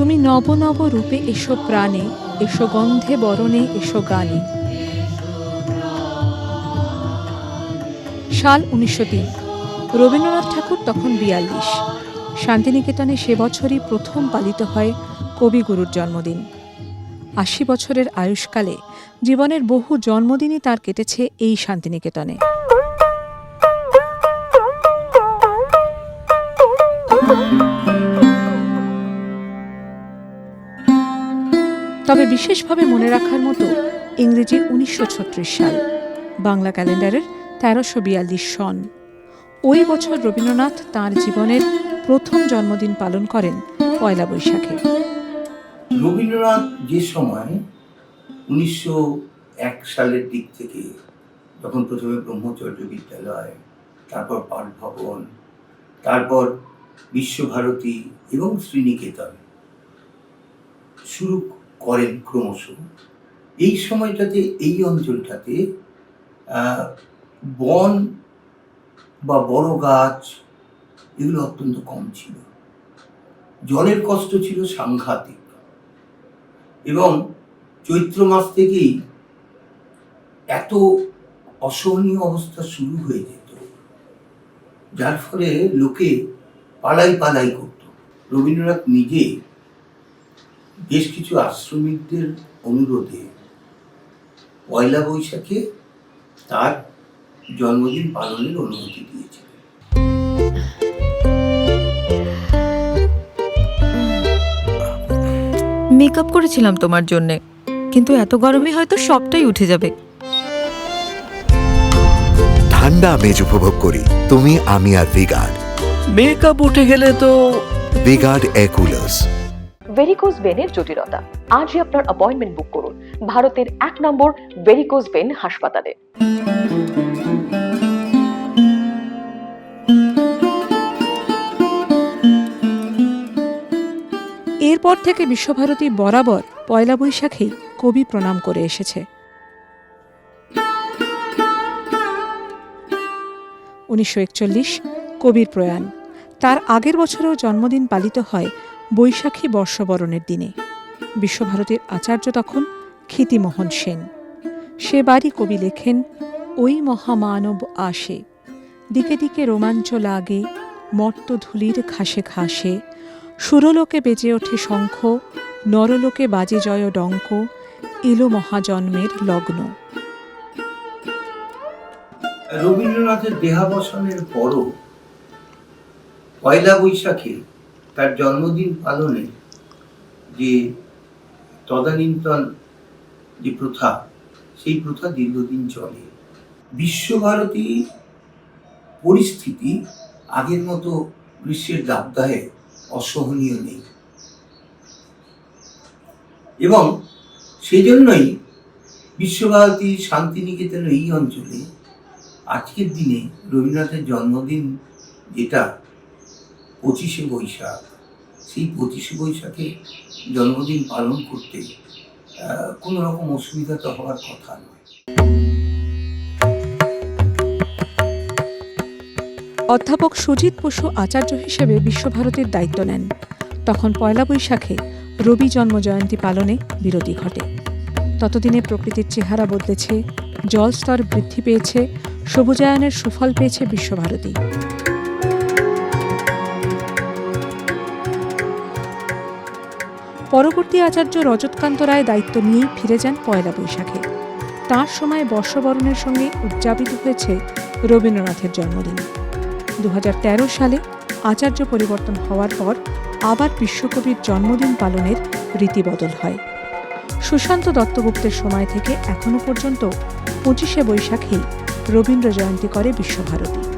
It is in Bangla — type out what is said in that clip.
তুমি নব নব রূপে এসো প্রাণে, এসো গন্ধে বরণে, এসো গানে। সাল উনিশশো তিন। রবীন্দ্রনাথ ঠাকুর তখন বিয়াল্লিশ। শান্তিনিকেতনে সে বছরই প্রথম পালিত হয় কবিগুরুর জন্মদিন। আশি বছরের আয়ুষ্কালে জীবনের বহু জন্মদিনই তার কেটেছে এই শান্তিনিকেতনে। তবে বিশেষভাবে মনে রাখার মতো ইংরেজি উনিশশো ছত্রিশ সাল, বাংলা ক্যালেন্ডারের তেরোশো বিয়াল্লিশ সন। ওই বছর রবীন্দ্রনাথ তার জীবনের প্রথম জন্মদিন পালন করেন পয়লা বৈশাখে। রবীন্দ্রনাথ যে সময় উনিশশো এক সালের দিক থেকে যখন প্রথমে ব্রহ্মচর্য বিদ্যালয়, তারপর পাঠভবন, তারপর বিশ্বভারতী এবং শ্রীনিকেতন শুরু করেন ক্রমশ। এই সময়টাতে, এই অঞ্চলটাতে বন বা বড় গাছ, এগুলো অত্যন্ত কম ছিল। জলের কষ্ট ছিল সাংঘাতিক। এবং চৈত্র মাস থেকেই এত অসহনীয় অবস্থা শুরু হয়ে যেত, যার ফলে লোকে পালাই পালাই করত। রবীন্দ্রনাথ নিজে বেশ কিছু আশ্রমিকদের অনুরোধে পয়লা বৈশাখে তার জন্মদিন পালনের অনুমতি দিয়েছিলেন মেকআপ করেছিলাম তোমার জন্যে কিন্তু এত গরমে হয়তো সবটাই উঠে যাবে। ঠান্ডা আমেজ উপভোগ করি তুমি আমি আর ভিগার্ড মেকআপ উঠে গেলে তো ভিগার্ড এয়ার কুলার্স ভেরিকোজ ভেনের জটিলতা। আজই আপনার অ্যাপয়েন্টমেন্ট বুক করুন। ভারতের এক নম্বর ভেরিকোজ ভেন হাসপাতালে। এরপর থেকে বিশ্বভারতী বরাবর পয়লা বৈশাখেই কবি প্রণাম করে এসেছে। উনিশশো একচল্লিশ কবির প্রয়াণ। তার আগের বছরেও জন্মদিন পালিত হয় বৈশাখী বর্ষবরণের দিনে। বিশ্বভারতীর আচার্য তখন ক্ষিতিমোহন সেন। সে বাড়ি কবি লেখেন, ওই মহামানব আসে, দিকে দিকে রোমাঞ্চ লাগে মর্ত ধুলির ঘাসে ঘাসে, সুরলোকে বেজে ওঠে শঙ্খ, নরলোকে বাজে জয় ডঙ্ক, এলো মহাজন্মের লগ্ন। রবীন্দ্রনাথের দেহাবসানের পরও পয়লা বৈশাখে তার জন্মদিন পালনে যে তদানীন্তন যে প্রথা, সেই প্রথা দীর্ঘদিন চলে। বিশ্বভারতী পরিস্থিতি আগের মতো গ্রীষ্মের দাবদাহে অসহনীয় নেই। এবং সেই জন্যই বিশ্বভারতী শান্তিনিকেতন এই অঞ্চলে আজকের দিনে রবীন্দ্রনাথের জন্মদিন যেটা পঁচিশে বৈশাখ। সেই পঁচিশে বৈশাখে জন্মদিন পালন করতে কোনো রকম অসুবিধা তো হওয়ার কথা নয়। অধ্যাপক সুজিত বসু আচার্য হিসেবে বিশ্বভারতীর দায়িত্ব নেন। তখন পয়লা বৈশাখে রবি জন্মজয়ন্তী পালনে বিরতি ঘটে। ততদিনে প্রকৃতির চেহারা বদলেছে, জল স্তর বৃদ্ধি পেয়েছে, সবুজায়নের সুফল পেয়েছে বিশ্বভারতী। পরবর্তী আচার্য রজতকান্ত রায় দায়িত্ব নিয়েই ফিরে যান পয়লা বৈশাখে। তাঁর সময় বর্ষবরণের সঙ্গে উদযাপিত হয়েছে রবীন্দ্রনাথের জন্মদিন। দু হাজার তেরো সালে আচার্য পরিবর্তন হওয়ার পর আবার বিশ্বকবির জন্মদিন পালনের রীতি বদল হয়। সুশান্ত দত্তগুপ্তের সময় থেকে এখনও পর্যন্ত পঁচিশে বৈশাখেই রবীন্দ্র জয়ন্তী করে বিশ্বভারতী।